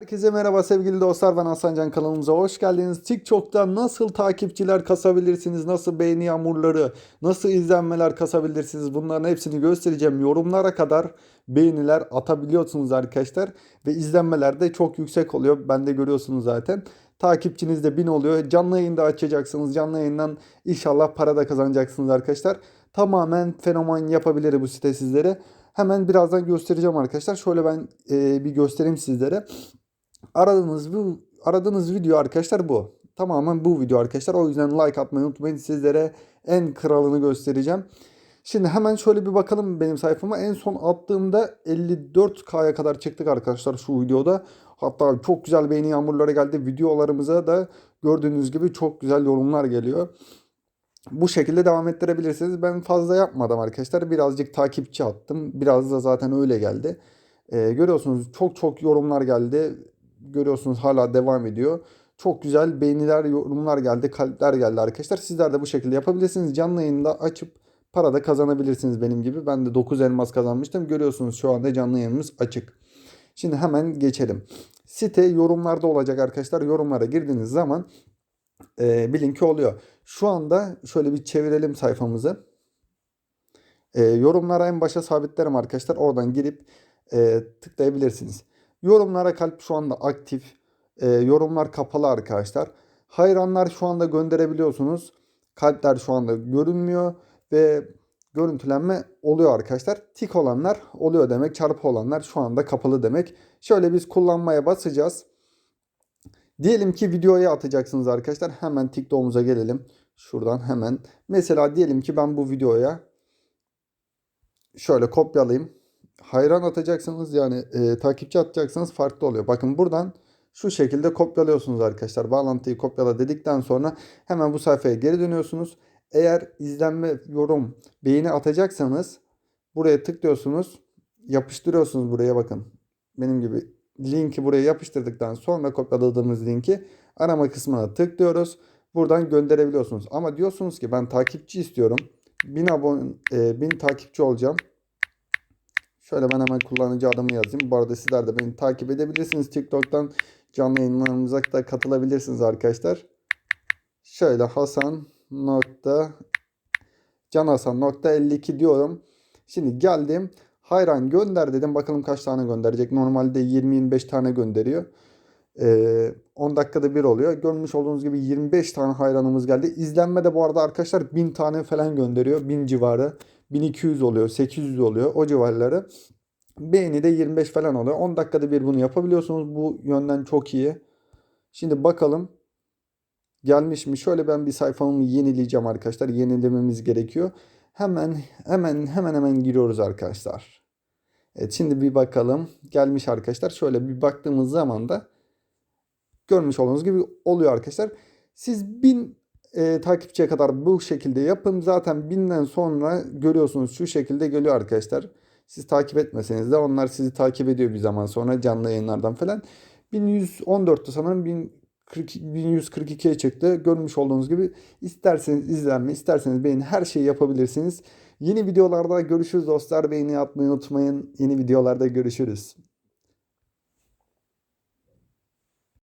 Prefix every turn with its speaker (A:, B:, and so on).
A: Herkese merhaba sevgili dostlar ben Hasan Can kanalımıza hoş geldiniz. TikTok'ta nasıl takipçiler kasabilirsiniz, nasıl beğeni yağmurları, nasıl izlenmeler kasabilirsiniz bunların hepsini göstereceğim. Yorumlara kadar beğeniler atabiliyorsunuz arkadaşlar ve izlenmeler de çok yüksek oluyor. Ben de görüyorsunuz zaten. Takipçiniz de 1000 oluyor. Canlı yayında açacaksınız. Canlı yayından inşallah para da kazanacaksınız arkadaşlar. Tamamen fenomen yapabilir bu site sizlere. Hemen birazdan göstereceğim arkadaşlar. Şöyle ben e, bir göstereyim sizlere. Aradığınız bu aradığınız video arkadaşlar bu. Tamamen bu video arkadaşlar. O yüzden like atmayı unutmayın. Sizlere en kralını göstereceğim. Şimdi hemen şöyle bir bakalım benim sayfama. En son attığımda 54K'ya kadar çıktık arkadaşlar şu videoda. Hatta çok güzel beğeni yağmurları geldi. Videolarımıza da gördüğünüz gibi çok güzel yorumlar geliyor. Bu şekilde devam ettirebilirsiniz. Ben fazla yapmadım arkadaşlar. Birazcık takipçi attım. Biraz da zaten öyle geldi. Ee, görüyorsunuz çok çok yorumlar geldi. Görüyorsunuz hala devam ediyor. Çok güzel beğeniler, yorumlar geldi, kalpler geldi arkadaşlar. Sizler de bu şekilde yapabilirsiniz. Canlı yayında açıp para da kazanabilirsiniz benim gibi. Ben de 9 elmas kazanmıştım. Görüyorsunuz şu anda canlı yayınımız açık. Şimdi hemen geçelim. Site yorumlarda olacak arkadaşlar. Yorumlara girdiğiniz zaman e, bir linki oluyor. Şu anda şöyle bir çevirelim sayfamızı. E, yorumlara en başa sabitlerim arkadaşlar. Oradan girip e, tıklayabilirsiniz. Yorumlara kalp şu anda aktif. E, yorumlar kapalı arkadaşlar. Hayranlar şu anda gönderebiliyorsunuz. Kalpler şu anda görünmüyor ve görüntülenme oluyor arkadaşlar. Tik olanlar oluyor demek. Çarpı olanlar şu anda kapalı demek. Şöyle biz kullanmaya basacağız. Diyelim ki videoya atacaksınız arkadaşlar. Hemen TikTok'umuza gelelim. Şuradan hemen. Mesela diyelim ki ben bu videoya şöyle kopyalayayım. Hayran atacaksınız yani e, takipçi atacaksınız farklı oluyor. Bakın buradan şu şekilde kopyalıyorsunuz arkadaşlar. Bağlantıyı kopyala dedikten sonra hemen bu sayfaya geri dönüyorsunuz. Eğer izlenme, yorum, beğeni atacaksanız buraya tıklıyorsunuz. Yapıştırıyorsunuz buraya bakın. Benim gibi linki buraya yapıştırdıktan sonra kopyaladığımız linki arama kısmına tıklıyoruz. Buradan gönderebiliyorsunuz. Ama diyorsunuz ki ben takipçi istiyorum. 1000 abone, e, 1000 takipçi olacağım. Şöyle ben hemen kullanıcı adımı yazayım. Bu arada sizler de beni takip edebilirsiniz. TikTok'tan canlı yayınlarımıza da katılabilirsiniz arkadaşlar. Şöyle Hasan nokta Can Hasan nokta 52 diyorum. Şimdi geldim. Hayran gönder dedim. Bakalım kaç tane gönderecek. Normalde 20-25 tane gönderiyor. Ee, 10 dakikada bir oluyor. Görmüş olduğunuz gibi 25 tane hayranımız geldi. İzlenme de bu arada arkadaşlar 1000 tane falan gönderiyor. 1000 civarı. 1200 oluyor, 800 oluyor o civarları. Beğeni de 25 falan oluyor. 10 dakikada bir bunu yapabiliyorsunuz. Bu yönden çok iyi. Şimdi bakalım gelmiş mi? Şöyle ben bir sayfamı yenileyeceğim arkadaşlar. Yenilememiz gerekiyor. Hemen hemen hemen hemen giriyoruz arkadaşlar. Evet şimdi bir bakalım. Gelmiş arkadaşlar. Şöyle bir baktığımız zaman da görmüş olduğunuz gibi oluyor arkadaşlar. Siz 1000 e, takipçiye kadar bu şekilde yapın. Zaten binden sonra görüyorsunuz şu şekilde geliyor arkadaşlar. Siz takip etmeseniz de onlar sizi takip ediyor bir zaman sonra canlı yayınlardan falan. 1114'tü sanırım 1040, 1142'ye çıktı. Görmüş olduğunuz gibi isterseniz izlenme, isterseniz beğeni her şeyi yapabilirsiniz. Yeni videolarda görüşürüz dostlar. Beğeni atmayı unutmayın. Yeni videolarda görüşürüz.